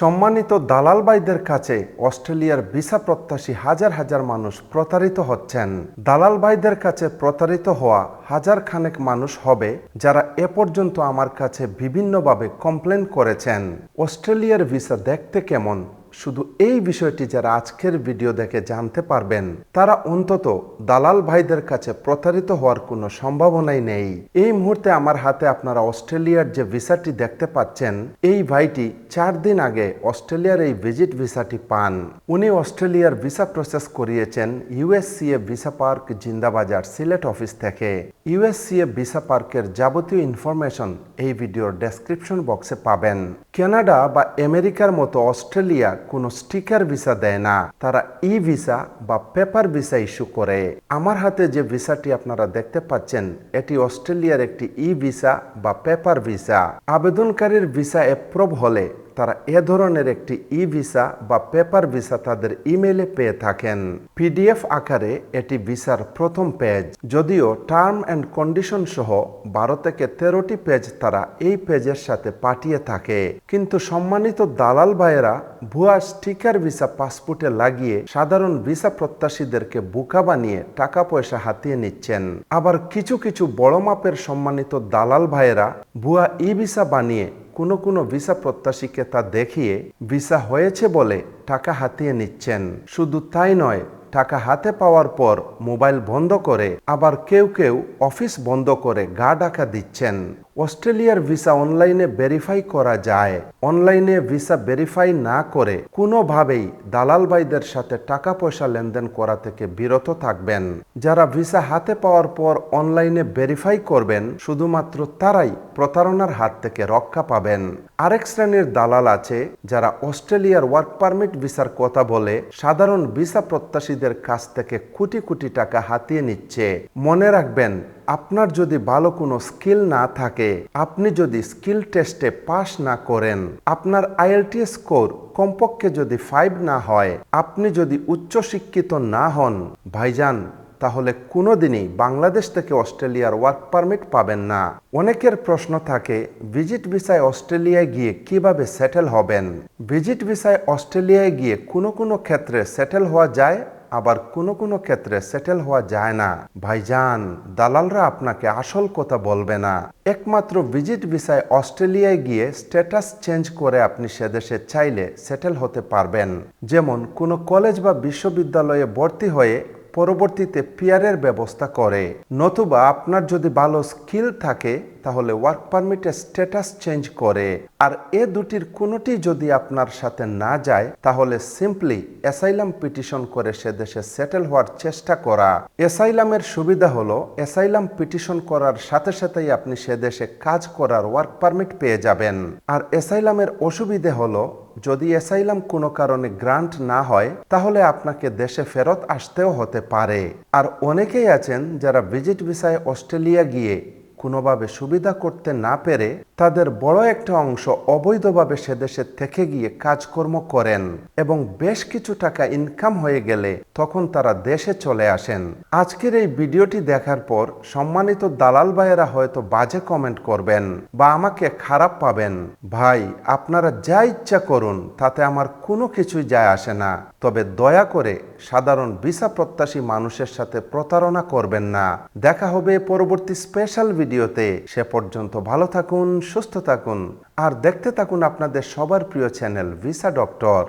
সম্মানিত দালাল ভাইদের কাছে অস্ট্রেলিয়ার ভিসা প্রত্যাশী হাজার হাজার মানুষ প্রতারিত হচ্ছেন। দালাল ভাইদের কাছে প্রতারিত হওয়া হাজার খানেক মানুষ হবে, যারা এ পর্যন্ত আমার কাছে বিভিন্নভাবে কমপ্লেন করেছেন। অস্ট্রেলিয়ার ভিসা দেখতে কেমন? শুধু এই বিষয়টি যারা আজকের ভিডিও দেখে জানতে পারবেন, তারা অন্তত দালাল ভাইদের কাছে প্রতারিত হওয়ার কোনো সম্ভাবনাই নেই। এই মুহূর্তে আমার হাতে আপনারা অস্ট্রেলিয়ার যে ভিসাটি দেখতে পাচ্ছেন, এই ভাইটি চার দিন আগে অস্ট্রেলিয়ার এই ভিজিট ভিসাটি পান। উনি অস্ট্রেলিয়ার ভিসা প্রসেস করিয়েছেন USCA visa park Zindabazar Sylhet office থেকে। ইউএসসিএ ভিসা পার্কের যাবতীয় ইনফরমেশন এই ভিডিওর ডেসক্রিপশন বক্সে পাবেন। কানাডা বা আমেরিকার মতো অস্ট্রেলিয়া কোনো স্টিকার ভিসা দেয় না। তারা ই ভিসা বা পেপার ভিসা ইস্যু করে। আমার হাতে যে ভিসাটি আপনারা দেখতে পাচ্ছেন, এটি অস্ট্রেলিয়ার একটি ই ভিসা বা পেপার ভিসা। আবেদনকারীর ভিসা অ্যাপ্রুভ হলে তারা এ ধরনের একটি ই ভিসা বা পেপার ভিসা তাদের ইমেলে পেয়ে থাকেন। পিডিএফ আকারে এটি ভিসার প্রথম পেজ। যদিও টার্ম অ্যান্ড কন্ডিশন সহ বারো থেকে তেরোটি পেজ তারা এই পেজের সাথে পাঠিয়ে থাকে। কিন্তু সম্মানিত দালাল ভাইয়েরা ভুয়া স্টিকার ভিসা পাসপোর্টে লাগিয়ে সাধারণ ভিসা প্রত্যাশীদেরকে বোকা বানিয়ে টাকা পয়সা হাতিয়ে নিচ্ছেন। আবার কিছু কিছু বড় মাপের সম্মানিত দালাল ভাইয়েরা ভুয়া ই ভিসা বানিয়ে কোনো কোনো ভিসা প্রত্যাশীকে তা দেখিয়ে ভিসা হয়েছে বলে টাকা হাতিয়ে নিচ্ছেন। শুধু তাই নয়, টাকা হাতে পাওয়ার পর মোবাইল বন্ধ করে আবার কেউ কেউ অফিস বন্ধ করে গা ডাকা দিচ্ছেন। অস্ট্রেলিয়ার ভিসা অনলাইনে ভেরিফাই করা যায়। অনলাইনে ভিসা ভেরিফাই না করে কোনোভাবেই দালাল ভাইদের সাথে টাকা পয়সা লেনদেন করা থেকে বিরত থাকবেন। যারা ভিসা হাতে পাওয়ার পর অনলাইনে ভেরিফাই করবেন, শুধুমাত্র তারাই প্রতারণার হাত থেকে রক্ষা পাবেন। আরেক শ্রেণির দালাল আছে, যারা অস্ট্রেলিয়ার ওয়ার্ক পারমিট ভিসার কথা বলে সাধারণ ভিসা প্রত্যাশীদের কাছ থেকে কোটি কোটি টাকা হাতিয়ে নিচ্ছে। মনে রাখবেন আপনার যদি ভালো কোনো স্কিল না থাকে, আপনি যদি স্কিল টেস্টে পাশ না করেন, আপনার আইএলটি স্কোর কমপক্ষে যদি ফাইভ না হয়, আপনি যদি উচ্চ শিক্ষিত না হন, ভাইজান, তাহলে কোনোদিনই বাংলাদেশ থেকে অস্ট্রেলিয়ার ওয়ার্ক পারমিট পাবেন না। অনেকের প্রশ্ন থাকে ভিজিট ভিসায় অস্ট্রেলিয়ায় গিয়ে কীভাবে সেটেল হবেন? ভিজিট ভিসায় অস্ট্রেলিয়ায় গিয়ে কোনো কোনো ক্ষেত্রে সেটেল হওয়া যায়? আবার কোনো কোনো ক্ষেত্রে সেটেল হওয়া যায় না। ভাইজান, দালালরা আপনাকে আসল কথা বলবে না। একমাত্র ভিজিট ভিসায় অস্ট্রেলিয়ায় গিয়ে স্ট্যাটাস চেঞ্জ করে আপনি সেদেশে চাইলে সেটেল হতে পারবেন। যেমন কোনো কলেজ বা বিশ্ববিদ্যালয়ে ভর্তি হয়ে পরবর্তীতে পিয়ারের ব্যবস্থা করে। নতুবা আপনার যদি ভালো স্কিল থাকে তাহলে ওয়ার্ক পারমিটের স্ট্যাটাস চেঞ্জ করে। আর এ দুটির কোনোটি যদি আপনার সাথে না যায়, তাহলে সিম্পলি অ্যাসাইলাম পিটিশন করে সে দেশে সেটেল হওয়ার চেষ্টা করা। অ্যাসাইলামের সুবিধা হলো অ্যাসাইলাম পিটিশন করার সাথে সাথেই আপনি সে দেশে কাজ করার ওয়ার্ক পারমিট পেয়ে যাবেন। আর অ্যাসাইলামের অসুবিধে হলো, যদি অ্যাসাইলাম কোনো কারণে গ্রান্ট না হয়, তাহলে আপনাকে দেশে ফেরত আসতেও হতে পারে। আর অনেকেই আছেন যারা ভিজিট ভিসায় অস্ট্রেলিয়া গিয়ে কোনোভাবে সুবিধা করতে না পেরে তাদের বড় একটা অংশ অবৈধভাবে সে দেশে থেকে গিয়ে কাজকর্ম করেন এবং বেশ কিছু টাকা ইনকাম হয়ে গেলে তখন তারা দেশে চলে আসেন। আজকের এই ভিডিওটি দেখার পর সম্মানিত দালাল ভাইয়েরা হয়তো বাজে কমেন্ট করবেন বা আমাকে খারাপ পাবেন। ভাই, আপনারা যা ইচ্ছা করুন, তাতে আমার কোনো কিছুই যায় আসে না। তবে দয়া করে সাধারণ ভিসা প্রত্যাশী মানুষের সাথে প্রতারণা করবেন না। দেখা হবে পরবর্তী স্পেশাল ভিডিওতে সে পর্যন্ত ভালো থাকুন সুস্থ থাকুন। আর দেখতে থাকুন আপনাদের সবার প্রিয় চ্যানেল ভিসা ডক্টর।